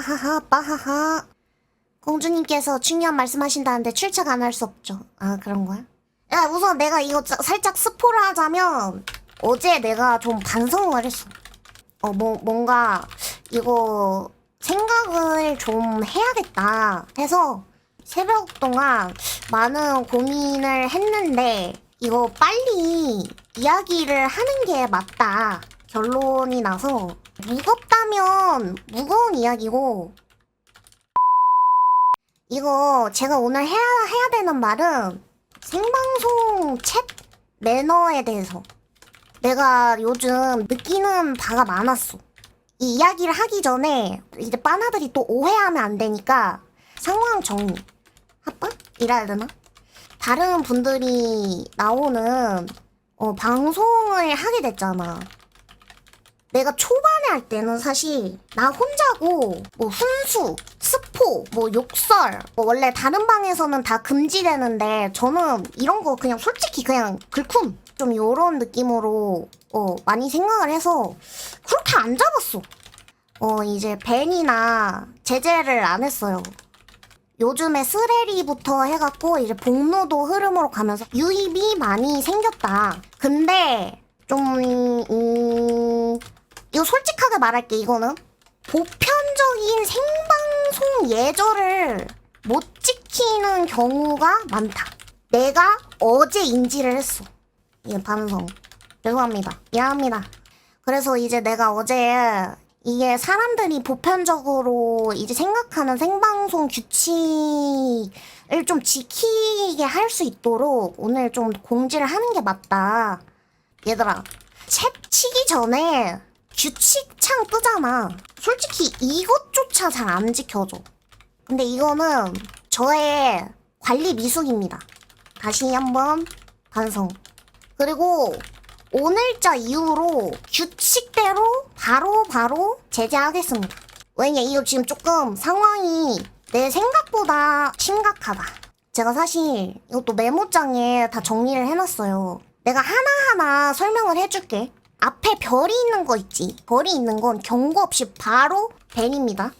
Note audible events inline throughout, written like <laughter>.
빠하하 빠하하. 공주님께서 중요한 말씀하신다는데 출첵 안 할 수 없죠. 아 그런 거야? 야 우선 내가 이거 자- 살짝 스포를 하자면 어제 내가 좀 반성을 했어. 어 뭐, 뭔가 이거 생각을 좀 해야겠다 해서 새벽 동안 많은 고민을 했는데 이거 빨리 이야기를 하는 게 맞다 결론이 나서 무겁다면 무거운 이야기고 이거 제가 오늘 해야, 해야 되는 말은 생방송 챗 매너에 대해서 내가 요즘 느끼는 바가 많았어. 이 이야기를 하기 전에 이제 빠나들이 또 오해하면 안 되니까 상황 정리. 합방? 이래야 되나? 다른 분들이 나오는 어, 방송을 하게 됐잖아. 내가 초반에 할 때는 사실 나 혼자고 뭐 훈수, 스포, 뭐 욕설 뭐 원래 다른 방에서는 다 금지되는데 저는 이런 거 그냥 솔직히 그냥 글쿰 좀 요런 느낌으로 어 많이 생각을 해서 그렇게 안 잡았어. 어 이제 벤이나 제재를 안 했어요. 요즘에 스레리부터 해갖고 이제 복로도 흐름으로 가면서 유입이 많이 생겼다. 근데 좀 음, 이거 솔직하게 말할게 이거는 보편적인 생방송 예절을 못 지키는 경우가 많다. 내가 어제 인지를 했어. 이게 방송. 죄송합니다. 미안합니다. 그래서 이제 내가 어제 이게 사람들이 보편적으로 이제 생각하는 생방송 규칙을 좀 지키게 할 수 있도록 오늘 좀 공지를 하는 게 맞다. 얘들아, 챗 치기 전에 규칙창 뜨잖아. 솔직히 이것조차 잘 안 지켜져. 근데 이거는 저의 관리 미숙입니다. 다시 한번 반성. 그리고 오늘자 이후로 규칙대로 바로 바로 제재하겠습니다. 왜냐 이거 지금 조금 상황이 내 생각보다 심각하다. 제가 사실 이것도 메모장에 다 정리를 해놨어요. 내가 하나하나 설명을 해줄게. 앞에 별이 있는 거 있지? 별이 있는 건 경고 없이 바로 벤입니다.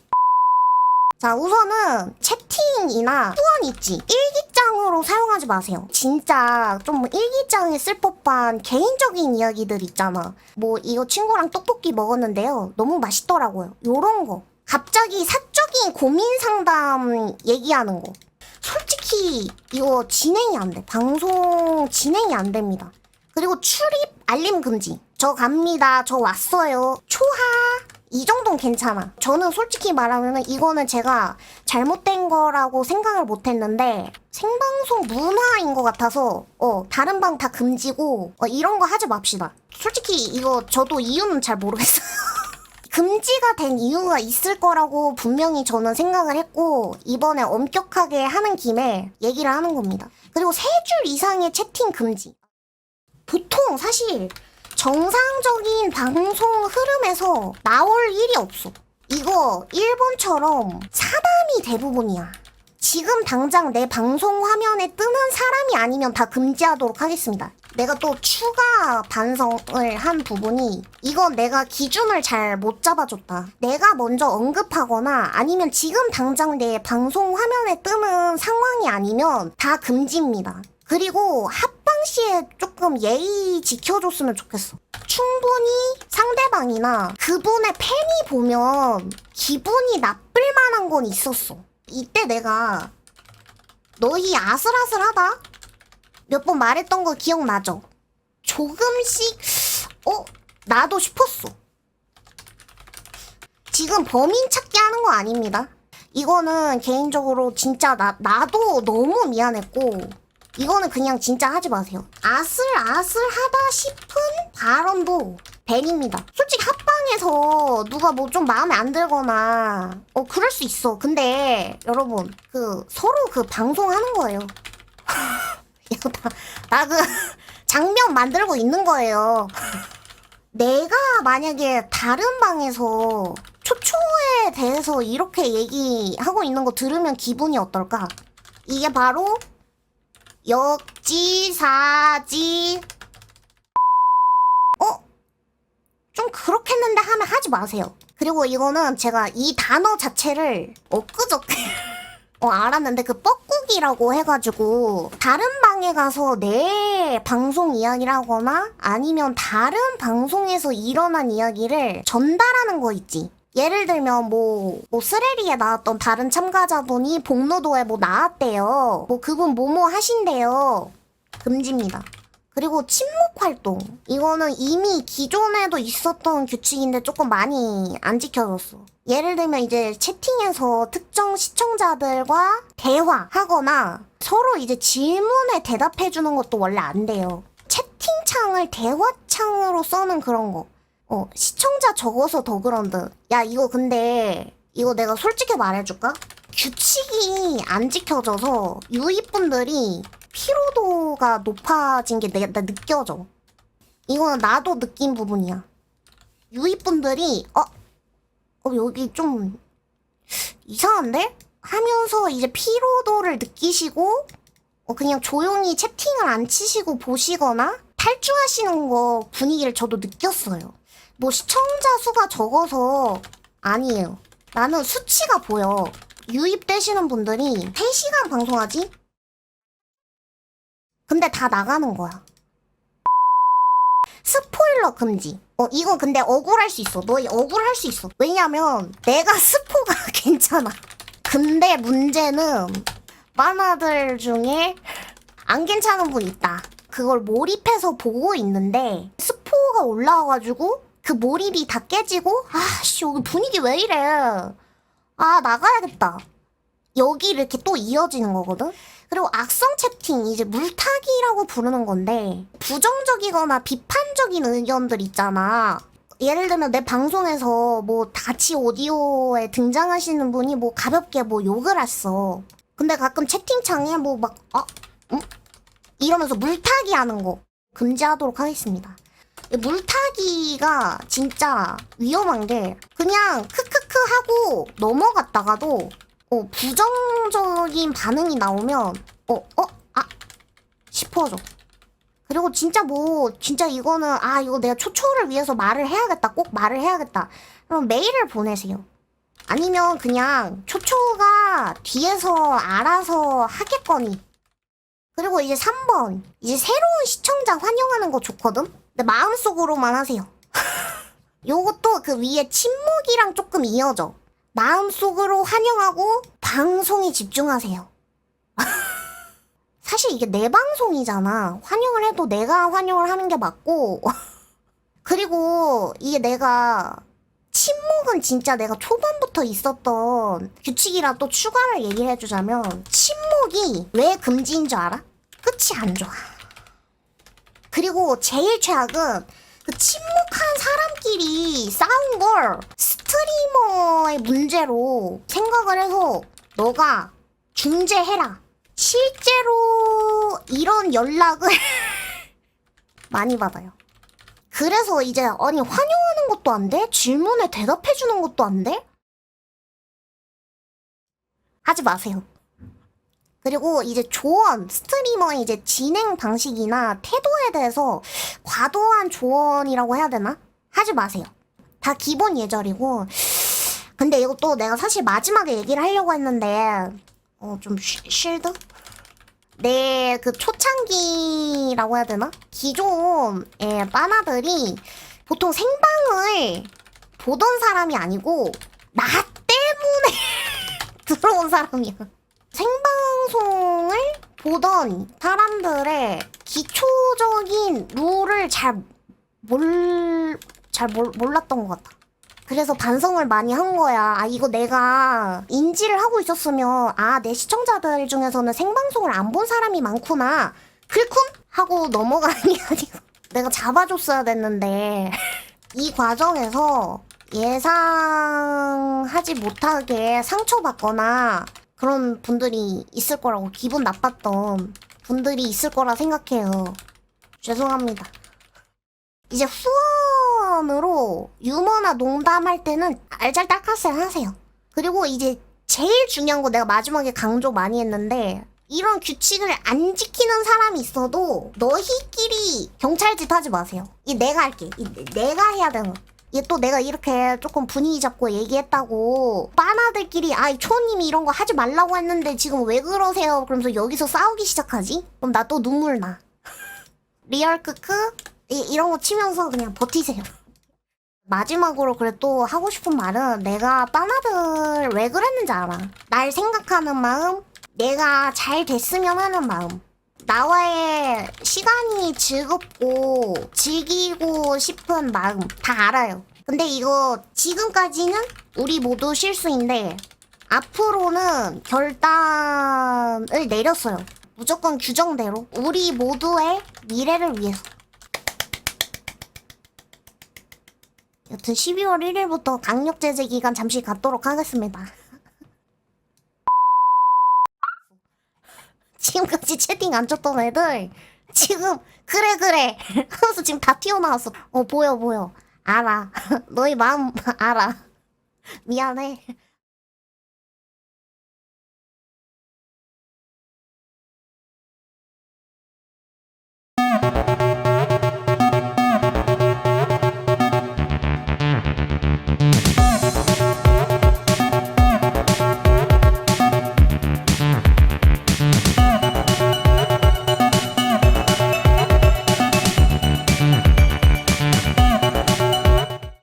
자, 우선은 채팅이나 후원 있지? 일기장으로 사용하지 마세요. 진짜 좀 일기장에 쓸 법한 개인적인 이야기들 있잖아. 뭐, 이거 친구랑 떡볶이 먹었는데요. 너무 맛있더라고요. 요런 거. 갑자기 사적인 고민 상담 얘기하는 거. 솔직히 이거 진행이 안 돼. 방송 진행이 안 됩니다. 그리고 출입 알림 금지. 저 갑니다. 저 왔어요. 초하. 이 정도는 괜찮아. 저는 솔직히 말하면 이거는 제가 잘못된 거라고 생각을 못 했는데 생방송 문화인 것 같아서 어 다른 방 다 금지고 어, 이런 거 하지 맙시다. 솔직히 이거 저도 이유는 잘 모르겠어요. <laughs> 금지가 된 이유가 있을 거라고 분명히 저는 생각을 했고 이번에 엄격하게 하는 김에 얘기를 하는 겁니다. 그리고 세 줄 이상의 채팅 금지. 보통 사실 정상적인 방송 흐름에서 나올 일이 없어. 이거 일본처럼 사담이 대부분이야. 지금 당장 내 방송 화면에 뜨는 사람이 아니면 다 금지하도록 하겠습니다. 내가 또 추가 반성을 한 부분이 이건 내가 기준을 잘 못 잡아줬다. 내가 먼저 언급하거나 아니면 지금 당장 내 방송 화면에 뜨는 상황이 아니면 다 금지입니다. 그리고 합방 시에 조금 예의 지켜줬으면 좋겠어. 충분히 상대방이나 그분의 팬이 보면 기분이 나쁠 만한 건 있었어. 이때 내가 너희 아슬아슬하다? 몇 번 말했던 거 기억나죠? 조금씩 어? 나도 싶었어. 지금 범인 찾기 하는 거 아닙니다. 이거는 개인적으로 진짜 나, 나도 너무 미안했고 이거는 그냥 진짜 하지 마세요. 아슬아슬하다 싶은 발언도 벤입니다. 솔직히 합방에서 누가 뭐 좀 마음에 안 들거나 어 그럴 수 있어. 근데 여러분 그 서로 그 방송하는 거예요. <laughs> 이거 다나 그 <laughs> 장면 만들고 있는 거예요. 내가 만약에 다른 방에서 초초에 대해서 이렇게 얘기하고 있는 거 들으면 기분이 어떨까? 이게 바로 역지사지. 어? 좀 그렇겠는데 하면 하지 마세요. 그리고 이거는 제가 이 단어 자체를 엊그저께 <laughs> 어, 알았는데 그 뻐꾸기라고 해가지고 다른 방에 가서 내 방송 이야기를 하거나 아니면 다른 방송에서 일어난 이야기를 전달하는 거 있지. 예를 들면 뭐, 뭐 쓰레리에 나왔던 다른 참가자분이 복로도에 뭐 나왔대요. 뭐 그분 뭐뭐 하신대요. 금지입니다. 그리고 침묵 활동. 이거는 이미 기존에도 있었던 규칙인데 조금 많이 안 지켜졌어. 예를 들면 이제 채팅에서 특정 시청자들과 대화하거나 서로 이제 질문에 대답해 주는 것도 원래 안 돼요. 채팅창을 대화창으로 써는 그런 거. 어, 시청자 적어서 더 그런 듯. 야, 이거 근데 이거 내가 솔직히 말해줄까? 규칙이 안 지켜져서 유입분들이 피로도가 높아진 게 내가 나 느껴져. 이거는 나도 느낀 부분이야. 유입분들이 어, 어 여기 좀 이상한데? 하면서 이제 피로도를 느끼시고 어, 그냥 조용히 채팅을 안 치시고 보시거나 탈주하시는 거 분위기를 저도 느꼈어요. 뭐 시청자 수가 적어서 아니에요. 나는 수치가 보여. 유입되시는 분들이 3시간 방송하지? 근데 다 나가는 거야. 스포일러 금지. 어, 이건 근데 억울할 수 있어. 너 억울할 수 있어. 왜냐면 내가 스포가 <laughs> 괜찮아. 근데 문제는 만화들 중에 안 괜찮은 분 있다. 그걸 몰입해서 보고 있는데 스포가 올라와가지고 그 몰입이 다 깨지고 아씨 여기 분위기 왜 이래. 아 나가야겠다. 여기 이렇게 또 이어지는 거거든. 그리고 악성 채팅 이제 물타기라고 부르는 건데 부정적이거나 비판적인 의견들 있잖아. 예를 들면 내 방송에서 뭐 같이 오디오에 등장하시는 분이 뭐 가볍게 뭐 욕을 했어. 근데 가끔 채팅창에 뭐 막 어? 응? 이러면서 물타기 하는 거 금지하도록 하겠습니다. 이 물타기가 진짜 위험한 게 그냥 크크크 하고 넘어갔다가도 어, 부정적인 반응이 나오면 어, 어, 아 싶어져. 그리고 진짜 뭐 진짜 이거는 아 이거 내가 초초를 위해서 말을 해야겠다. 꼭 말을 해야겠다. 그럼 메일을 보내세요. 아니면 그냥 초초가 뒤에서 알아서 하겠거니. 그리고 이제 3번. 이제 새로운 시청자 환영하는 거 좋거든? 근데 마음속으로만 하세요. <laughs> 요것도 그 위에 침묵이랑 조금 이어져. 마음속으로 환영하고 방송에 집중하세요. <laughs> 사실 이게 내 방송이잖아. 환영을 해도 내가 환영을 하는 게 맞고. <laughs> 그리고 이게 내가 침묵은 진짜 내가 초반부터 있었던 규칙이라 또 추가를 얘기를 해주자면 침묵이 왜 금지인 줄 알아? 끝이 안 좋아. 그리고 제일 최악은 그 침묵한 사람끼리 싸운 걸 스트리머의 문제로 생각을 해서 너가 중재해라. 실제로 이런 연락을 <laughs> 많이 받아요. 그래서 이제 아니 환영하는 것도 안 돼? 질문에 대답해 주는 것도 안 돼? 하지 마세요. 그리고 이제 조언, 스트리머의 이제 진행 방식이나 태도에 대해서 과도한 조언이라고 해야 되나? 하지 마세요. 다 기본 예절이고. 근데 이것도 내가 사실 마지막에 얘기를 하려고 했는데, 어, 좀 쉬, 쉴드? 내 그 초창기라고 해야 되나? 기존의 빠나들이 보통 생방을 보던 사람이 아니고, 나 때문에 <laughs> 들어온 사람이야. 생방 송을 보던 사람들의 기초적인 룰을 잘 몰, 잘 몰, 몰랐던 것 같아. 그래서 반성을 많이 한 거야. 아, 이거 내가 인지를 하고 있었으면, 아, 내 시청자들 중에서는 생방송을 안 본 사람이 많구나. 글쿰? 하고 넘어가는 게 <laughs> 아니고, 내가 잡아줬어야 됐는데, 이 과정에서 예상하지 못하게 상처받거나, 그런 분들이 있을 거라고 기분 나빴던 분들이 있을 거라 생각해요. 죄송합니다. 이제 후원으로 유머나 농담할 때는 알잘딱하세 하세요. 그리고 이제 제일 중요한 거 내가 마지막에 강조 많이 했는데 이런 규칙을 안 지키는 사람이 있어도 너희끼리 경찰 짓 하지 마세요. 이 내가 할게. 이 내가 해야 되는. 이 게또 내가 이렇게 조금 분위기 잡고 얘기했다고 빠나들끼리 아이 초님이 이런 거 하지 말라고 했는데 지금 왜 그러세요? 그러면서 여기서 싸우기 시작하지? 그럼 나 또 눈물 나. <laughs> 리얼 크크 이, 이런 거 치면서 그냥 버티세요. <laughs> 마지막으로 그래 또 하고 싶은 말은 내가 빠나들 왜 그랬는지 알아. 날 생각하는 마음, 내가 잘 됐으면 하는 마음. 나와의 시간이 즐겁고 즐기고 싶은 마음 다 알아요. 근데 이거 지금까지는 우리 모두 실수인데 앞으로는 결단을 내렸어요. 무조건 규정대로 우리 모두의 미래를 위해서. 여튼 12월 1일부터 강력 제재 기간 잠시 갖도록 하겠습니다. 지금까지 채팅 안 쳤던 애들 지금 그래 그래 <laughs> 하면서 지금 다 튀어나왔어. 어 보여 보여. 알아. <laughs> 너희 마음 알아. <laughs> 미안해.